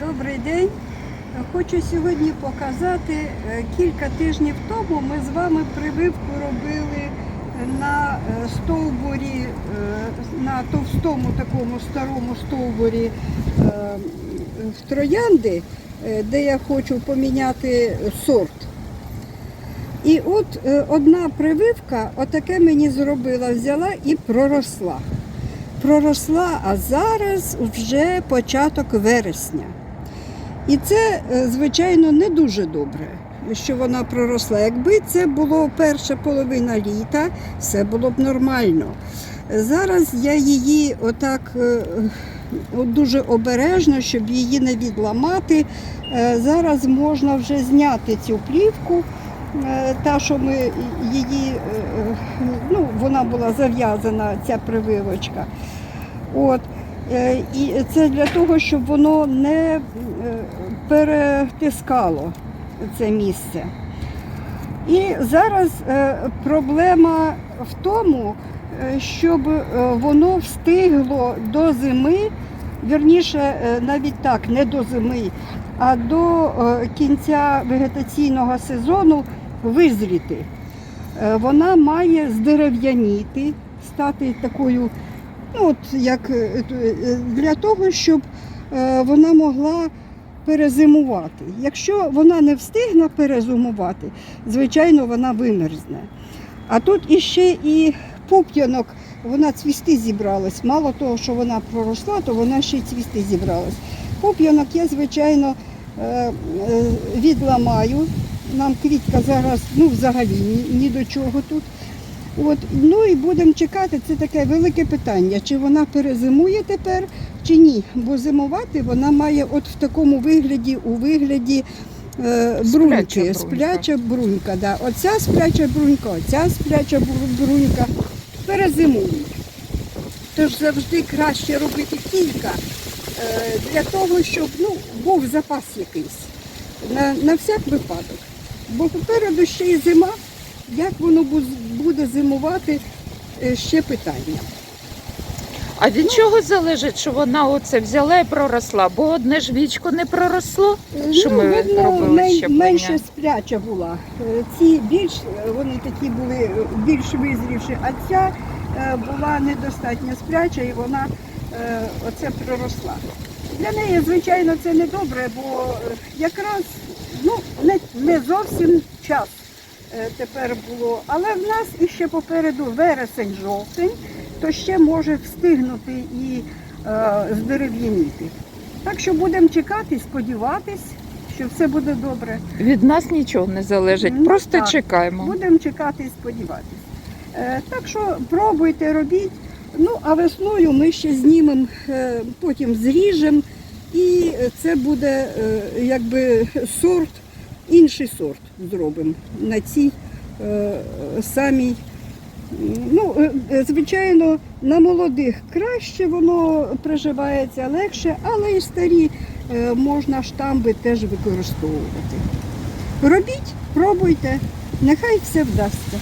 добрий день. Хочу сьогодні показати е, кілька тижнів тому ми з вами прививку робили на е, стовбурі, е, на товстому такому старому стовбурі в троянди, де я хочу поміняти сорт. І от одна прививка, отаке мені зробила, взяла і проросла. Проросла, а зараз вже початок вересня. І це, е, звичайно, не дуже добре, що вона проросла. Якби це було перша половина літа, все було б нормально. Зараз я її отак е, от дуже обережно, щоб її не відламати. Е, Зараз можна вже зняти цю плівку. Та, що ми її, ну, вона була зав'язана, ця прививочка. От. Е, І це для того, щоб воно не е, перетискало це місце. І зараз е, проблема в тому, щоб воно встигло до зими, вірніше, навіть так, не до зими, а до кінця вегетаційного сезону визріти. Вона має здерев'яніти, стати такою, ну от як е, е, для того, щоб е, вона могла перезимувати. Якщо вона не встигне перезимувати, звичайно, вона вимерзне. А тут іще і пуп'янок, вона цвісти зібралась. Мало того, що вона проросла, то вона ще й цвісти зібралась. Пуп'янок я, звичайно, е, е, відламаю. Нам квітка зараз ну, взагалі ні, ні до чого тут. От, ну і будемо чекати, це таке велике питання, чи вона перезимує тепер, чи ні. Бо зимувати вона має от в такому вигляді, у вигляді е, бруньки, брунька. спляча брунька. Да. Оця спляча брунька, оця спляча брунька перезимують. Тож завжди краще робити кілька е, для того, щоб ну, був запас якийсь на, на всяк випадок. Бо попереду ще й зима, як воно бу- буде зимувати, е, ще питання. А від чого залежить, що вона оце взяла і проросла? Бо одне ж вічко не проросло. Що ми ну, видно, робили мен- щеплення? менше спляча була. Е, Ці більш е, вони такі були більш визрівші, а ця е, була недостатньо спляча і вона е, оце проросла. Для неї, звичайно, це не добре, бо е, якраз ну, не, не зовсім час тепер було. Але в нас іще попереду вересень-жовтень, то ще може встигнути і е, здерев'яніти. Так що будемо чекати, сподіватись, що все буде добре. Від нас нічого не залежить. Ну, Просто так. чекаємо. Будемо чекати і сподіватись. Е, так що пробуйте, робіть. Ну, а весною ми ще знімемо, е, потім зріжемо, і це буде е, якби сорт, інший сорт зробимо на цій е, самій. Ну, е, е, звичайно, на молодих краще воно приживається легше, але і старі е, можна штамби теж використовувати. Робіть, пробуйте, нехай все вдасться.